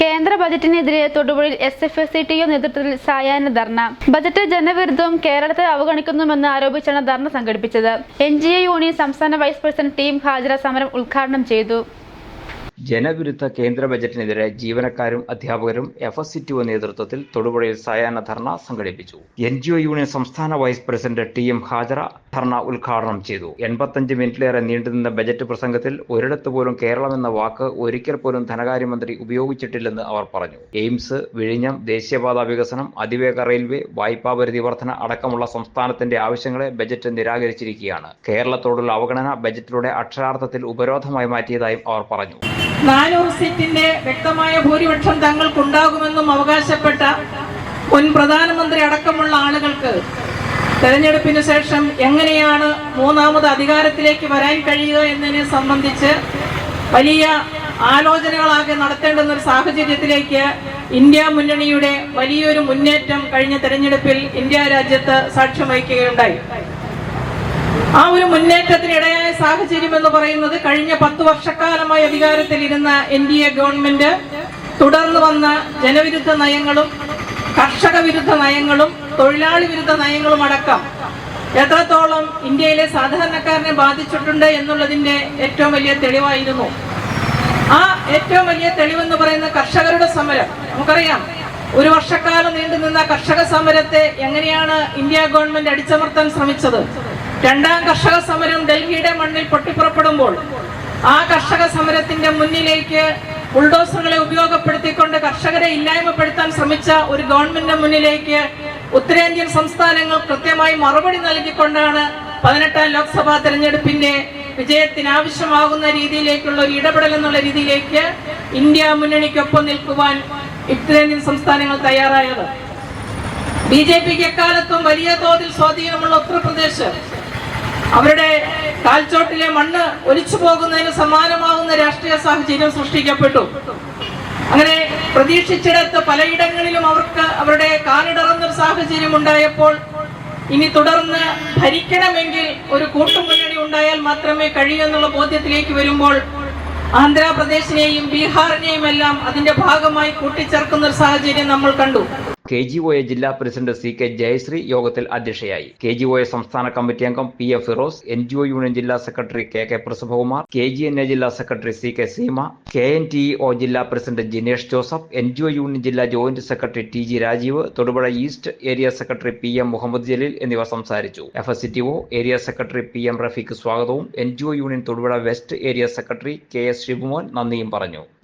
കേന്ദ്ര ബജറ്റിനെതിരെ തൊടുപുഴയിൽ S F S T U നേതൃത്വത്തിൽ സായാഹ്ന ധർണ. ബജറ്റ് ജനവിരുദ്ധവും കേരളത്തെ അവഗണിക്കുന്നുവെന്ന് ആരോപിച്ചാണ് ധർണ സംഘടിപ്പിച്ചത്. എൻ ജി എ യൂണിയൻ സംസ്ഥാന വൈസ് പ്രസിഡന്റ് ടീം ഹാജര സമരം ഉദ്ഘാടനം ചെയ്തു. ജനവിരുദ്ധ കേന്ദ്ര ബജറ്റിനെതിരെ ജീവനക്കാരും അധ്യാപകരും F S C T O നേതൃത്വത്തിൽ തൊടുപുഴയിൽ സായാഹ്ന ധർണ സംഘടിപ്പിച്ചു. എൻ ജി ഒ യൂണിയൻ സംസ്ഥാന vice president T M Hajara ധർണ ഉദ്ഘാടനം ചെയ്തു. എൺപത്തഞ്ച് മിനിറ്റിലേറെ നീണ്ടുനിന്ന ബജറ്റ് പ്രസംഗത്തിൽ ഒരിടത്ത് പോലും കേരളം എന്ന വാക്ക് ഒരിക്കൽ പോലും ധനകാര്യമന്ത്രി ഉപയോഗിച്ചിട്ടില്ലെന്ന് അവർ പറഞ്ഞു. എയിംസ് വിഴിഞ്ഞം ദേശീയപാതാ വികസനം അതിവേഗ റെയിൽവേ വായ്പാ പരിധി വർധന അടക്കമുള്ള സംസ്ഥാനത്തിന്റെ ആവശ്യങ്ങളെ ബജറ്റ് നിരാകരിച്ചിരിക്കുകയാണ്. കേരളത്തോടുള്ള അവഗണന ബജറ്റിലൂടെ അക്ഷരാർത്ഥത്തിൽ ഉപരോധമായി മാറ്റിയതായും അവർ പറഞ്ഞു. നാനൂറ് സീറ്റിന്റെ വ്യക്തമായ ഭൂരിപക്ഷം തങ്ങൾക്കുണ്ടാകുമെന്നും അവകാശപ്പെട്ട മുൻ പ്രധാനമന്ത്രി അടക്കമുള്ള ആളുകൾക്ക് തെരഞ്ഞെടുപ്പിന് ശേഷം എങ്ങനെയാണ് മൂന്നാമത് അധികാരത്തിലേക്ക് വരാൻ കഴിയുക എന്നതിനെ സംബന്ധിച്ച് വലിയ ആലോചനകളാകെ നടത്തേണ്ടുന്ന ഒരു സാഹചര്യത്തിലേക്ക് ഇന്ത്യ മുന്നണിയുടെ വലിയൊരു മുന്നേറ്റം കഴിഞ്ഞ തെരഞ്ഞെടുപ്പിൽ ഇന്ത്യ രാജ്യത്ത് സാക്ഷ്യം വഹിക്കുകയുണ്ടായി. ആ ഒരു മുന്നേറ്റത്തിനിടയായ സാഹചര്യം എന്ന് പറയുന്നത് കഴിഞ്ഞ പത്ത് വർഷക്കാലമായി അധികാരത്തിലിരുന്ന എൻ ഡി എ ഗവൺമെന്റ് തുടർന്ന് വന്ന ജനവിരുദ്ധ നയങ്ങളും കർഷക വിരുദ്ധ നയങ്ങളും തൊഴിലാളി വിരുദ്ധ നയങ്ങളും അടക്കം എത്രത്തോളം ഇന്ത്യയിലെ സാധാരണക്കാരനെ ബാധിച്ചിട്ടുണ്ട് എന്നുള്ളതിന്റെ ഏറ്റവും വലിയ തെളിവായിരുന്നു. ആ ഏറ്റവും വലിയ തെളിവെന്ന് പറയുന്ന കർഷകരുടെ സമരം. നമുക്കറിയാം ഒരു വർഷക്കാലം നീണ്ടുനിന്ന കർഷക സമരത്തെ എങ്ങനെയാണ് ഇന്ത്യ ഗവൺമെന്റ് അടിച്ചമർത്താൻ ശ്രമിച്ചത്? രണ്ടാം കർഷക സമരം ഡൽഹിയുടെ മണ്ണിൽ പൊട്ടിപ്പുറപ്പെടുമ്പോൾ ആ കർഷക സമരത്തിന്റെ മുന്നിലേക്ക് ബുൾഡോസറുകളെ ഉപയോഗപ്പെടുത്തിക്കൊണ്ട് കർഷകരെ ഇല്ലായ്മപ്പെടുത്താൻ ശ്രമിച്ച ഒരു ഗവൺമെന്റിന്റെ മുന്നിലേക്ക് ഉത്തരേന്ത്യൻ സംസ്ഥാനങ്ങൾ കൃത്യമായി മറുപടി നൽകിക്കൊണ്ടാണ് പതിനെട്ടാം ലോക്സഭാ തെരഞ്ഞെടുപ്പിന്റെ വിജയത്തിന് ആവശ്യമാകുന്ന രീതിയിലേക്കുള്ള ഒരു ഇടപെടൽ എന്നുള്ള രീതിയിലേക്ക് ഇന്ത്യ മുന്നണിക്കൊപ്പം നിൽക്കുവാൻ ഉത്തരേന്ത്യൻ സംസ്ഥാനങ്ങൾ തയ്യാറായത്. ബി ജെ പിക്ക് എക്കാലത്തും വലിയ തോതിൽ സ്വാധീനമുള്ള ഉത്തർപ്രദേശ് അവരുടെ കാൽച്ചോട്ടിലെ മണ്ണ് ഒലിച്ചു പോകുന്നതിന് സമാനമാകുന്ന രാഷ്ട്രീയ സാഹചര്യം സൃഷ്ടിക്കപ്പെട്ടു. അങ്ങനെ പ്രതീക്ഷിച്ചിടത്ത് പലയിടങ്ങളിലും അവർക്ക് അവരുടെ കാലിടറുന്നൊരു സാഹചര്യം ഉണ്ടായപ്പോൾ ഇനി തുടർന്ന് ഭരിക്കണമെങ്കിൽ ഒരു കൂട്ടുമുന്നണി ഉണ്ടായാൽ മാത്രമേ കഴിയൂ എന്നുള്ള ബോധ്യത്തിലേക്ക് വരുമ്പോൾ ആന്ധ്രാപ്രദേശിനെയും ബീഹാറിനെയും എല്ലാം അതിന്റെ ഭാഗമായി കൂട്ടിച്ചേർക്കുന്ന ഒരു സാഹചര്യം നമ്മൾ കണ്ടു. കെ ജി ഒ എ ജില്ലാ പ്രസിഡന്റ് സി കെ ജയശ്രീ യോഗത്തിൽ അധ്യക്ഷയായി. കെ ജി ഒ എ സംസ്ഥാന കമ്മിറ്റി അംഗം P A Firoz N G O union ജില്ലാ secretary K K Prasabhakumar K G N A ജില്ലാ secretary C K Seema K N T O ജില്ലാ president Jinesh Joseph N G O union ജില്ലാ joint secretary T G Rajeev Thodupuzha east area secretary P M Muhammad Jaleel എന്നിവർ സംസാരിച്ചു. F S T O area secretary P M Rafeeq സ്വാഗതവും N G O union Thodupuzha west area secretary K S Sivamon നന്ദിയും പറഞ്ഞു.